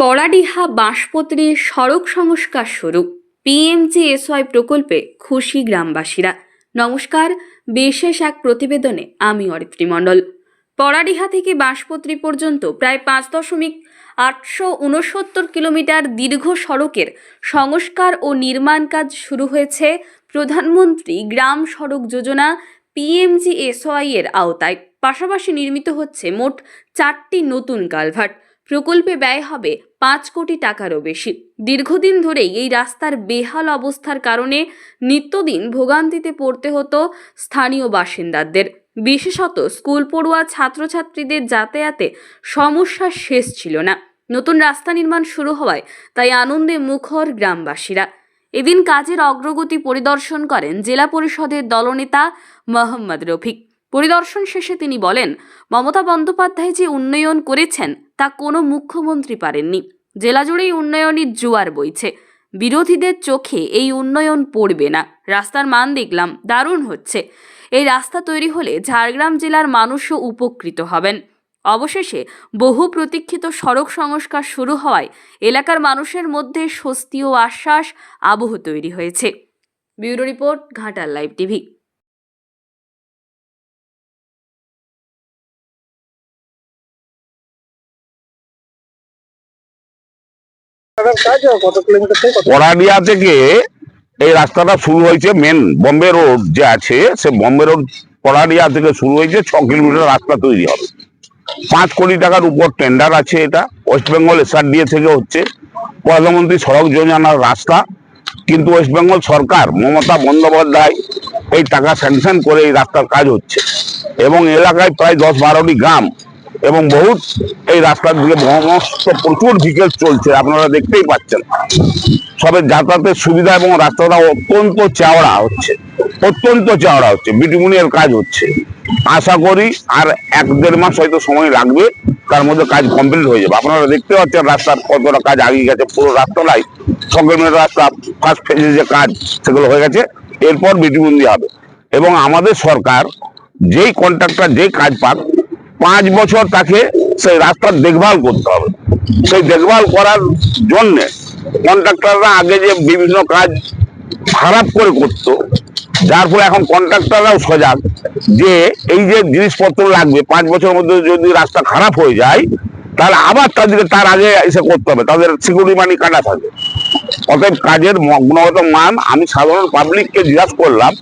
পড়াডিহা বাঁশপত্রী সড়ক সংস্কার শুরু। পিএমজিএসওয়াই প্রকল্পে খুশি গ্রামবাসীরা। নমস্কার, বিশেষ এক প্রতিবেদনে আমি অরিত্রী মণ্ডল। পড়াডিহা থেকে বাঁশপত্রী পর্যন্ত প্রায় পাঁচ দশমিক আটশো উনসত্তর কিলোমিটার দীর্ঘ সড়কের সংস্কার ও নির্মাণ কাজ শুরু হয়েছে প্রধানমন্ত্রী গ্রাম সড়ক যোজনা পিএমজিএসওয়াই এর আওতায়। পাশাপাশি নির্মিত হচ্ছে মোট চারটি নতুন কালভার্ট। প্রকল্পে ব্যয় হবে পাঁচ কোটি টাকারও বেশি। দীর্ঘদিন ধরেই এই রাস্তার বেহাল অবস্থার কারণে নিত্যদিন ভোগান্তিতে পড়তে হতো স্থানীয় বাসিন্দাদের। বিশেষত স্কুল পড়ুয়া ছাত্রছাত্রীদের যাতায়াতে সমস্যার শেষ ছিল না। নতুন রাস্তা নির্মাণ শুরু হওয়ায় তাই আনন্দে মুখর গ্রামবাসীরা। এদিন কাজের অগ্রগতি পরিদর্শন করেন জেলা পরিষদের দলনেতা মোহাম্মদ রফিক। পরিদর্শন শেষে তিনি বলেন, মমতা বন্দ্যোপাধ্যায় যে উন্নয়ন করেছেন তা কোনো মুখ্যমন্ত্রী পারেননি। জেলা জুড়েই উন্নয়নের জোয়ার বইছে। বিরোধীদের চোখে এই উন্নয়ন পড়বে না। রাস্তার মান দেখলাম, দারুণ হচ্ছে। এই রাস্তা তৈরি হলে ঝাড়গ্রাম জেলার মানুষও উপকৃত হবেন। অবশেষে বহু প্রতীক্ষিত সড়ক সংস্কার শুরু হওয়ায় এলাকার মানুষের মধ্যে স্বস্তি ও আশ্বাস আবহ তৈরি হয়েছে। Bureau report Ghatal live TV. Paradia থেকে এই রাস্তাটা শুরু হয়েছে মেন বম্বে রোড যে আছে, সে বম্বে রোড পরাডিয়া থেকে শুরু হয়েছে, ছ কিলোমিটার রাস্তা তৈরি হবে। পাঁচ কোটি টাকার উপর টেন্ডার আছে এটা ওয়েস্ট বেঙ্গল এসআরডিএ থেকে হচ্ছে। প্রধানমন্ত্রী সড়ক যোজনার রাস্তা, কিন্তু ওয়েস্ট বেঙ্গল সরকার মমতা বন্দ্যোপাধ্যায় এই টাকা স্যাংশন করে এই রাস্তার কাজ হচ্ছে। এবং এলাকায় প্রায় দশ বারোটি গ্রাম এবং বহুত এই রাস্তার দিকে সমস্ত প্রচুর ভিকেল চলছে, আপনারা দেখতেই পাচ্ছেন। সবের যাতায়াতের সুবিধা এবং রাস্তাটা অত্যন্ত চওড়া হচ্ছে, অত্যন্ত চওড়া হচ্ছে, বিটুমুনিয়ার কাজ হচ্ছে। আশা করি আর এক দেড় মাস হয়তো সময় লাগবে, তার মধ্যে কাজ কমপ্লিট হয়ে যাবে। আপনারা দেখতে পাচ্ছেন রাস্তার কতটা কাজ আগিয়ে গেছে, পুরো রাস্তাটাই। মিনিট রাস্তা ফার্স্ট ফেজে যে কাজ, সেগুলো হয়ে গেছে, এরপর বিটুমুন্দি হবে। এবং আমাদের সরকার যেই কন্ট্রাক্টর যেই কাজ পাক পাঁচ বছর তাকে সেই রাস্তার দেখভাল করতে হবে। সেই দেখভাল করার জন্য কন্ট্রাক্টররা আগে যে বিভিন্ন কাজ খারাপ করে করত, যার ফলে এখন কন্ট্রাক্টররাও সজাগ যে এই যে জিনিসপত্র লাগবে, পাঁচ বছরের মধ্যে যদি রাস্তা খারাপ হয়ে যায়, তাহলে আবার তাদেরকে তার আগে এসে করতে হবে, তাদের সিকিউরিটি মানি কাটা থাকে। অতএব কাজের গুণগত মান আমি সাধারণ পাবলিককে জিজ্ঞাসা করলাম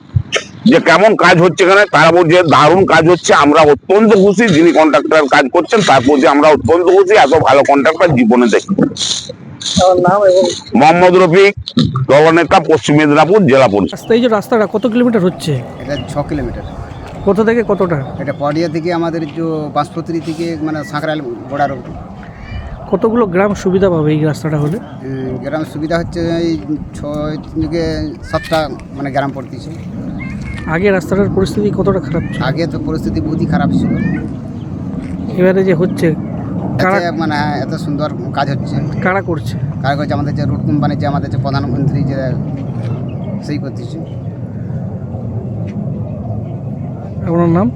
যে কেমন কাজ হচ্ছে এখানে তারা বলছে দারুণ কাজ হচ্ছে আমরা অত্যন্ত খুশি যিনি কন্ট্রাক্টর কাজ করছেন তার প্রতি আমরা অত্যন্ত খুশি এত ভালো কন্ট্রাক্টর জীবনে দেখি আমার নাম এবং মোহাম্মদ রফিক দলনেতা পশ্চিম মেদিনীপুর জেলা পরিষদ। রাস্তা এই যে রাস্তাটা কত কিলোমিটার হচ্ছে? এটা ছ কিলোমিটার। কোথা থেকে কতটা? এটা পডিয়া থেকে আমাদের যে বাঁশপত্রী থেকে মানে সাঁকরাইল বর্ডার অবধি। কতগুলো গ্রাম সুবিধা পাবে এই রাস্তাটা হলে? গ্রাম সুবিধা হচ্ছে এই ছয় থেকে সাতটা মানে গ্রাম পড়তেছে। আগে রাস্তাটার পরিস্থিতি কতটা খারাপ ছিল? আগে তো পরিস্থিতি বহুতই খারাপ ছিল। এবারে যে হচ্ছে কারা মানে এত সুন্দর কাজ হচ্ছে। কারা করছে? কারা করছে? আমাদের যে রুট কোম্পানি যে আমাদের যে প্রধানমন্ত্রী যে সেই করতেছে। আপনার নাম?